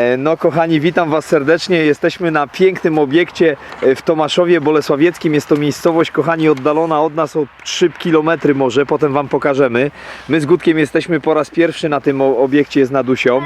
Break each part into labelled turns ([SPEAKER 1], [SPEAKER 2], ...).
[SPEAKER 1] E, No kochani, witam Was serdecznie. Jesteśmy na pięknym obiekcie e, w Tomaszowie Bolesławieckim. Jest to miejscowość, kochani, oddalona od nas o 3 km może, potem Wam pokażemy. My z Gutkiem jesteśmy po raz pierwszy na tym obiekcie z Nadusią.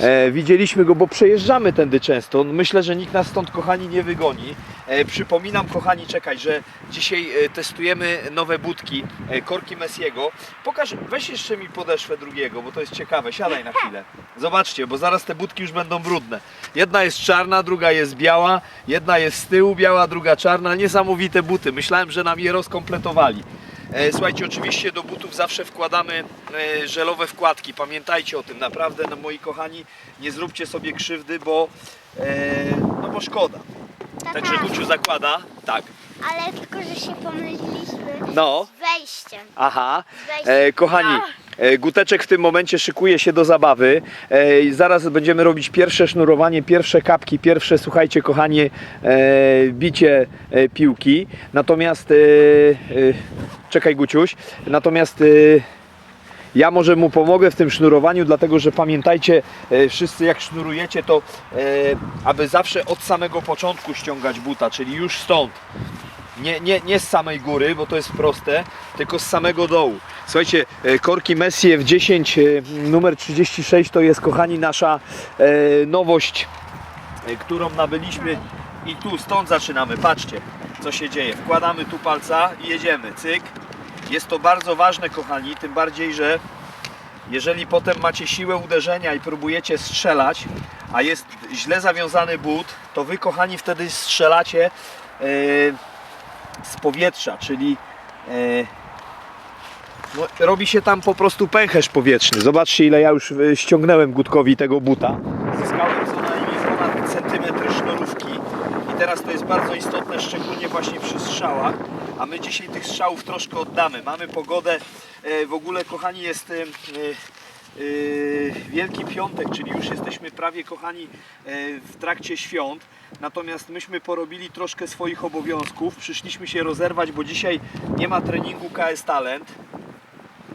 [SPEAKER 1] E, widzieliśmy go, bo przejeżdżamy tędy często. Myślę, że nikt nas stąd, kochani, nie wygoni. E, przypominam, kochani, czekaj, że dzisiaj e, testujemy nowe budki e, korki Messiego. Pokaż, weź jeszcze mi podeszwę drugiego, bo to jest ciekawe. Siadaj na chwilę. Zobaczcie, bo zaraz te budki już będą brudne. Jedna jest czarna, druga jest biała, jedna jest z tyłu biała, druga czarna. Niesamowite buty. Myślałem, że nam je rozkompletowali. E, Słuchajcie, oczywiście do butów zawsze wkładamy e, żelowe wkładki. Pamiętajcie o tym, naprawdę, no moi kochani, nie zróbcie sobie krzywdy, bo, e, no bo szkoda. Także
[SPEAKER 2] Tata,
[SPEAKER 1] Guciu zakłada. Tak.
[SPEAKER 2] ale tylko, że się pomyliliśmy
[SPEAKER 1] No.
[SPEAKER 2] z wejściem.
[SPEAKER 1] Aha. E, kochani, e, Guteczek w tym momencie szykuje się do zabawy. E, i zaraz będziemy robić pierwsze sznurowanie, pierwsze kapki, pierwsze, słuchajcie kochani, e, bicie e, piłki. Natomiast, e, e, czekaj Guciuś, natomiast... E, ja może mu pomogę w tym sznurowaniu, dlatego że pamiętajcie, e, wszyscy jak sznurujecie, to e, aby zawsze od samego początku ściągać buta, czyli już stąd. Nie, nie, nie z samej góry, bo to jest proste, tylko z samego dołu. Słuchajcie, e, korki Messi F10 e, numer 36 to jest, kochani, nasza nowość, którą nabyliśmy i tu stąd zaczynamy. Patrzcie, co się dzieje. Wkładamy tu palca i jedziemy. Cyk. Jest to bardzo ważne, kochani, tym bardziej, że jeżeli potem macie siłę uderzenia i próbujecie strzelać, a jest źle zawiązany but, to wy, kochani, wtedy strzelacie e, z powietrza, czyli e, no, robi się tam po prostu pęcherz powietrzny. Zobaczcie, ile ja już e, ściągnąłem Gutkowi tego buta. Zyskałem co najmniej ponad centymetr sznurówki i teraz to jest bardzo istotne, szczególnie właśnie przy strzałach. A my dzisiaj tych strzałów troszkę oddamy. Mamy pogodę, e, w ogóle kochani jest e, e, Wielki Piątek, czyli już jesteśmy prawie kochani w trakcie świąt. Natomiast myśmy porobili troszkę swoich obowiązków. Przyszliśmy się rozerwać, bo dzisiaj nie ma treningu KS Talent.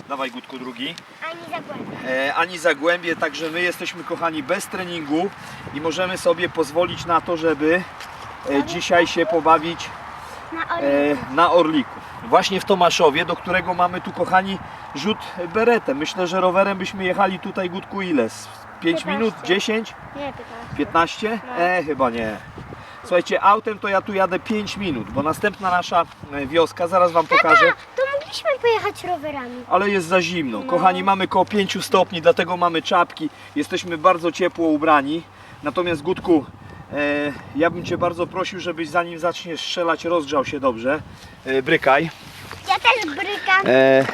[SPEAKER 1] Dawaj Gutku drugi
[SPEAKER 2] Ani zagłębia.
[SPEAKER 1] e, ani Zagłębie, także my jesteśmy kochani bez treningu i możemy sobie pozwolić na to, żeby dzisiaj się pobawić
[SPEAKER 2] Na
[SPEAKER 1] e,
[SPEAKER 2] oliwę.
[SPEAKER 1] na Orliku. Właśnie w Tomaszowie, do którego mamy tu kochani rzut beretem. Myślę, że rowerem byśmy jechali tutaj Gutku ile? Z 5
[SPEAKER 2] 15.
[SPEAKER 1] minut? 10?
[SPEAKER 2] Nie, 15.
[SPEAKER 1] 15?
[SPEAKER 2] No.
[SPEAKER 1] E, chyba nie. Słuchajcie, autem to ja tu jadę 5 minut, bo następna nasza e, wioska, zaraz Wam pokażę,
[SPEAKER 2] To mogliśmy pojechać rowerami.
[SPEAKER 1] ale jest za zimno.
[SPEAKER 2] No.
[SPEAKER 1] Kochani, mamy koło 5 stopni, dlatego mamy czapki. Jesteśmy bardzo ciepło ubrani. Natomiast Gutku, ja bym Cię bardzo prosił, żebyś zanim zaczniesz strzelać, rozgrzał się dobrze. E, brykaj.
[SPEAKER 2] Ja też brykam.
[SPEAKER 1] E,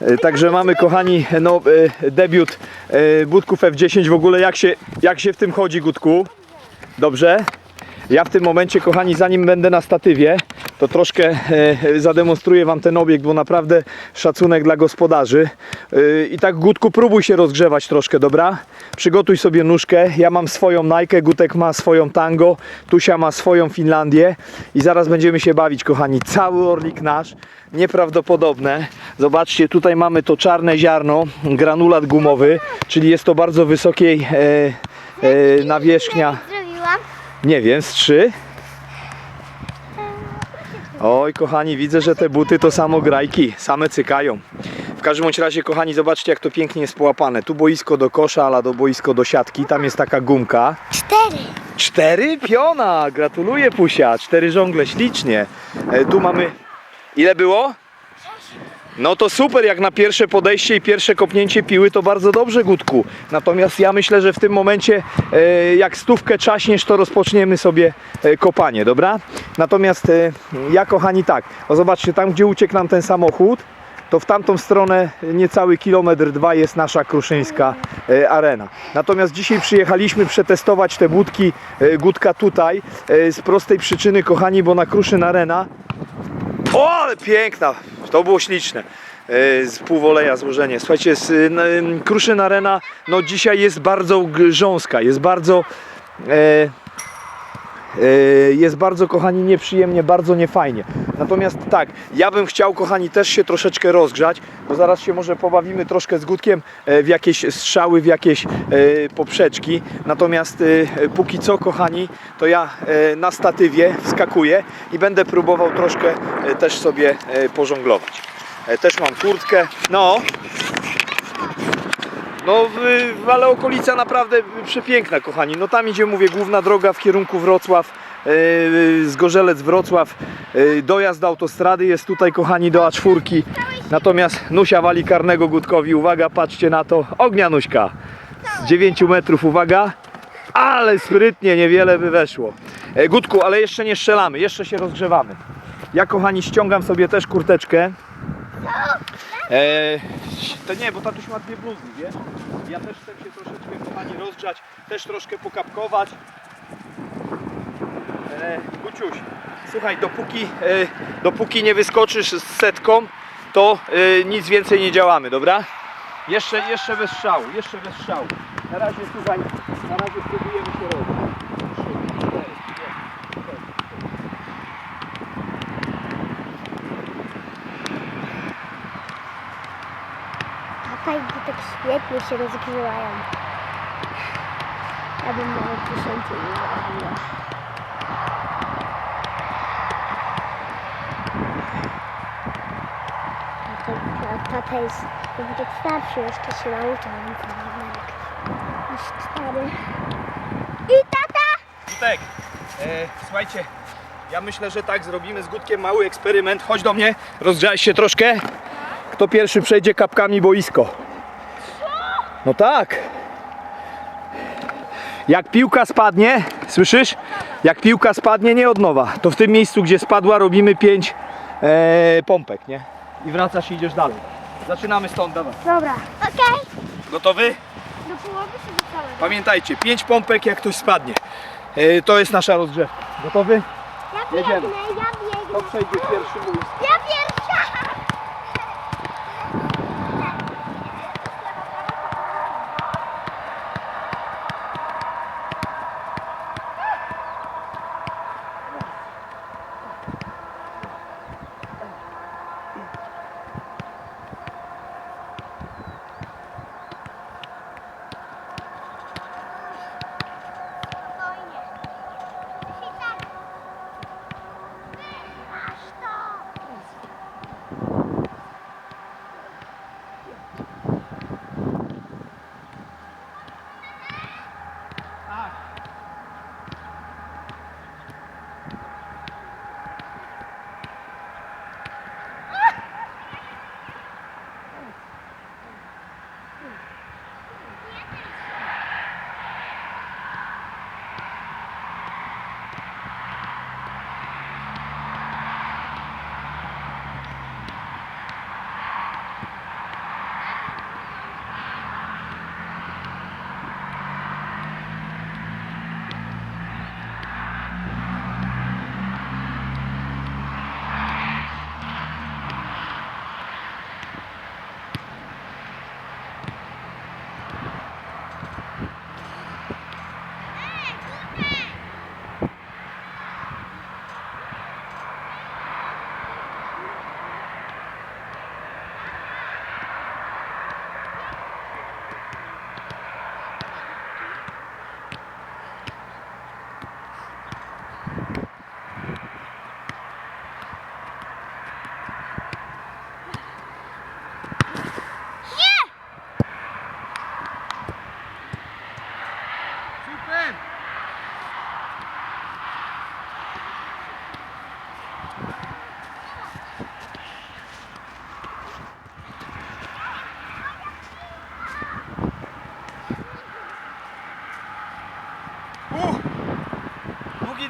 [SPEAKER 1] e, także mamy, kochani, no, e, debiut e, Budków F10. W ogóle jak się, jak się w tym chodzi, Gutku? Dobrze? Ja w tym momencie, kochani, zanim będę na statywie, to troszkę e, zademonstruję Wam ten obiekt, bo naprawdę szacunek dla gospodarzy. E, I tak, Gutku, próbuj się rozgrzewać troszkę, dobra? Przygotuj sobie nóżkę. Ja mam swoją Nike, Gutek ma swoją Tango, Tusia ma swoją Finlandię i zaraz będziemy się bawić, kochani. Cały orlik nasz, nieprawdopodobne. Zobaczcie, tutaj mamy to czarne ziarno, granulat gumowy, czyli jest to bardzo wysokiej e, e, nawierzchnia. Nie wiem, z trzy? Oj, kochani, widzę, że te buty to samo grajki, same cykają. W każdym bądź razie, kochani, zobaczcie, jak to pięknie jest połapane. Tu boisko do kosza, ale do boisko do siatki. Tam jest taka gumka.
[SPEAKER 2] Cztery.
[SPEAKER 1] Cztery piona! Gratuluję, Pusia. Cztery żongle, ślicznie. E, tu mamy... Ile było? No to super, jak na pierwsze podejście i pierwsze kopnięcie piły, to bardzo dobrze, Gutku. Natomiast ja myślę, że w tym momencie, e, jak stówkę czaśniesz, to rozpoczniemy sobie e, kopanie, dobra? Natomiast e, ja, kochani, tak. O, zobaczcie, tam gdzie uciekł nam ten samochód, to w tamtą stronę niecały kilometr dwa jest nasza kruszyńska arena. Natomiast dzisiaj przyjechaliśmy przetestować te budki Gutka tutaj z prostej przyczyny, kochani, bo na Kruszyn Arena o, ale piękna! To było śliczne. E, Z półwoleja złożenie. Słuchajcie, z, Kruszyn Arena no dzisiaj jest bardzo grząska, jest bardzo e, jest bardzo, kochani, nieprzyjemnie, bardzo niefajnie. Natomiast tak, ja bym chciał, kochani, też się troszeczkę rozgrzać, bo zaraz się może pobawimy troszkę z Gutkiem e, w jakieś strzały, w jakieś e, poprzeczki. Natomiast e, póki co, kochani, to ja e, na statywie wskakuję i będę próbował troszkę e, też sobie e, pożonglować. E, Też mam kurtkę. No, no, ale okolica naprawdę przepiękna, kochani. No tam idzie, mówię, główna droga w kierunku Wrocław, yy, Zgorzelec Wrocław. Yy, dojazd do autostrady jest tutaj, kochani, do A4. Natomiast Nusia wali karnego Gutkowi. Uwaga, patrzcie na to. Ognia Nuśka. Z 9 metrów, uwaga. Ale sprytnie, niewiele by weszło. E, Gutku, ale jeszcze nie strzelamy, jeszcze się rozgrzewamy. Ja, kochani, ściągam sobie też kurteczkę. Eee, to nie, bo tatuś ma dwie bluzy, wiesz? Ja też chcę się troszeczkę, kochani, rozgrzać, też troszkę pokapkować. Eee, Guciuś, słuchaj, dopóki, e, dopóki nie wyskoczysz z setką, to e, nic więcej nie działamy, dobra? Jeszcze, jeszcze bez jeszcze bez. Na razie, słuchaj, na razie spróbujemy się rozgrzać. Trzy, cztery, pięć, sześć,
[SPEAKER 2] Gutek świetnie się rozgrzewają. Ja bym nawet tysięcy nie zrobiła. Tata, jest Gutek starszy, jeszcze się nauczy, a więc Ameryk. Już cztery. I tata!
[SPEAKER 1] Gutek, e, słuchajcie, ja myślę, że tak zrobimy z Gutkiem mały eksperyment. Chodź do mnie, rozgrzałeś się troszkę. Kto pierwszy przejdzie kapkami boisko? No tak. Jak piłka spadnie, słyszysz? Jak piłka spadnie, nie od nowa, to w tym miejscu, gdzie spadła, robimy pięć e, pompek, nie? I wracasz i idziesz dalej. Zaczynamy stąd, dawaj.
[SPEAKER 2] Dobra. Okej.
[SPEAKER 1] Gotowy?
[SPEAKER 2] Do połowy czy do całego?
[SPEAKER 1] Pamiętajcie, pięć pompek, jak ktoś spadnie. E, to jest nasza rozgrzewka. Gotowy?
[SPEAKER 2] Ja
[SPEAKER 1] Jedziemy.
[SPEAKER 2] biegnę, ja biegnę.
[SPEAKER 1] Przejdzie pierwszy mój?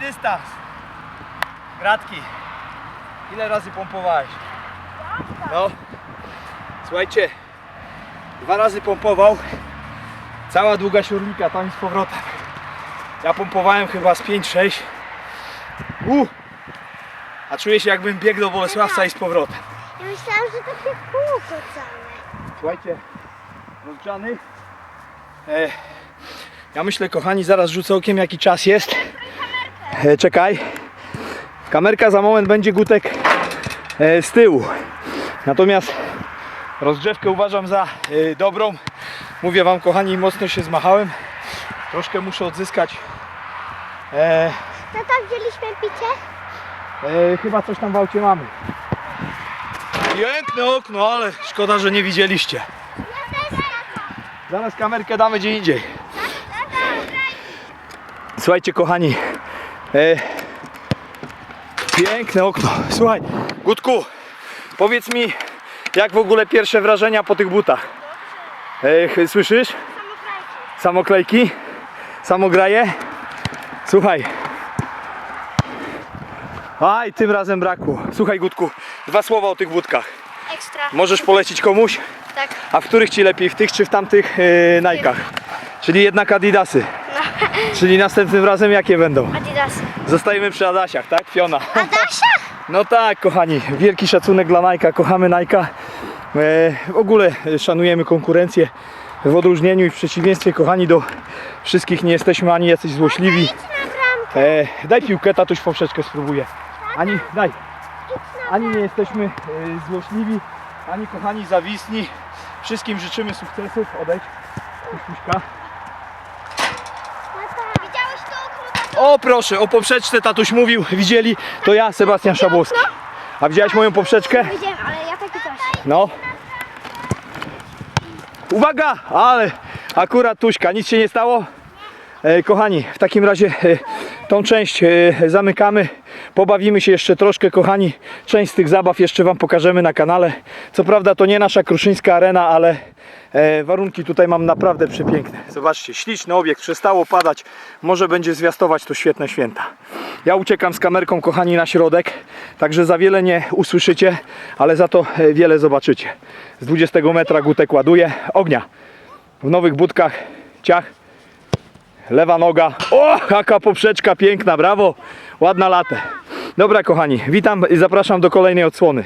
[SPEAKER 1] Dystans. Gratki. Ile razy pompowałeś? No. Słuchajcie, dwa razy pompował. Cała długa siurlika tam i z powrotem. Ja pompowałem chyba z 5-6. Uh! A czuję się jakbym biegł do Bolesławca i z powrotem.
[SPEAKER 2] Ja myślałam, że takie kółko całe.
[SPEAKER 1] Słuchajcie, rozgrzany. E, ja myślę, kochani, zaraz rzucę okiem jaki czas jest. E, czekaj. Kamerka za moment będzie gutek e, z tyłu. Natomiast rozgrzewkę uważam za e, dobrą. Mówię wam kochani, mocno się zmachałem. Troszkę muszę odzyskać. E,
[SPEAKER 2] Tata, wzięliśmy picie?
[SPEAKER 1] e, chyba coś tam w aucie mamy. Piękne okno, ale szkoda, że nie widzieliście. Zaraz kamerkę damy gdzie indziej. Słuchajcie kochani, piękne okno. Słuchaj, Gutku, powiedz mi, jak w ogóle pierwsze wrażenia po tych butach? E, ch- słyszysz? Samoklejki? Samograje? Słuchaj. Aj, tym razem brakło. Słuchaj Gutku, dwa słowa o tych butkach.
[SPEAKER 2] Ekstra.
[SPEAKER 1] Możesz polecić komuś?
[SPEAKER 2] Tak.
[SPEAKER 1] A w których ci lepiej? W tych czy w tamtych yy, Nike'ach? Czyli jednak Adidasy. Czyli następnym razem jakie będą?
[SPEAKER 2] Adidasy.
[SPEAKER 1] Zostajemy przy Adasiach, tak? Fiona.
[SPEAKER 2] Adasia?
[SPEAKER 1] No tak, kochani. Wielki szacunek dla Nike'a. Kochamy Nike'a. E, w ogóle szanujemy konkurencję. W odróżnieniu i w przeciwieństwie, kochani, do wszystkich nie jesteśmy ani jacyś złośliwi. E, daj piłkę, tatuś poprzeczkę spróbuję. Ani, daj.
[SPEAKER 2] Idź na
[SPEAKER 1] Ani nie jesteśmy e, złośliwi, ani kochani zawisni. Wszystkim życzymy sukcesów. Odejdź. Puśćka.
[SPEAKER 2] Tata. Widziałeś to okno? Tata?
[SPEAKER 1] O proszę, o poprzeczce tatuś mówił, widzieli, to ja, Sebastian Szabłowski. A widziałeś moją poprzeczkę?
[SPEAKER 2] Widziałem, ale ja taki coś.
[SPEAKER 1] No. Uwaga, ale akurat tuśka, nic się nie stało? E, kochani, w takim razie e, tą część e, zamykamy. Pobawimy się jeszcze troszkę, kochani. Część z tych zabaw jeszcze Wam pokażemy na kanale. Co prawda to nie nasza kruszyńska arena, ale warunki tutaj mam naprawdę przepiękne. Zobaczcie, śliczny obiekt, przestało padać. Może będzie zwiastować to świetne święta. Ja uciekam z kamerką, kochani, na środek, także za wiele nie usłyszycie, ale za to e, wiele zobaczycie. Z 20 metra gutek ładuje. Ognia. W nowych budkach. Ciach. Lewa noga. O, jaka poprzeczka piękna, brawo. Ładna latę. Dobra, kochani, witam i zapraszam do kolejnej odsłony.